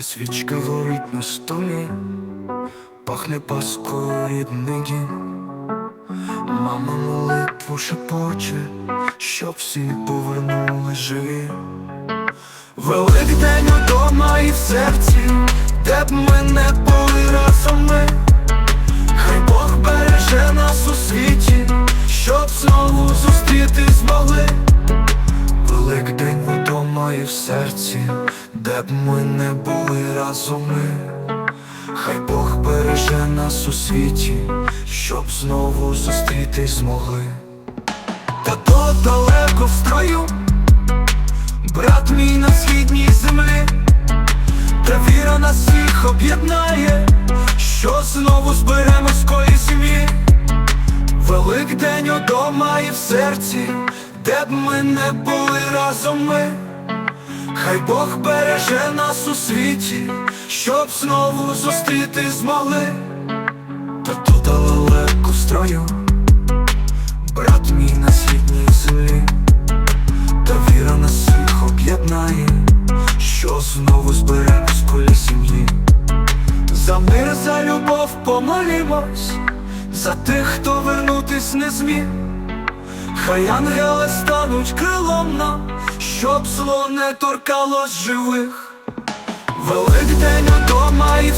Свічка горить на столі, пахне паскою рідний дім. Мама молитву шепоче, щоб всі повернули живі. Великдень удома і в серці, де б ми не були разом ми. Хай Бог береже нас у світі, щоб знову зустріти змогли. Великдень удома і в серці, де б ми не були разом ми. Хай Бог береже нас у світі, щоб знову зустрітись змогли. Та то далеко в строю, брат мій на східній землі, та віра нас всіх об'єднає, що знову зберемось колі сім'ї. Великдень удома і в серці, де б ми не були разом ми. Хай Бог береже нас у світі, щоб знову зустріти змогли. Та тут далеко строю, брат мій на східній землі, та віра нас всіх об'єднає, що знову зберемось в колі сім'ї. За мир, за любов помолімось, за тих, хто вернутись не зміг. Хай ангели стануть щоб зло не торкалось живих. Великдень удома і в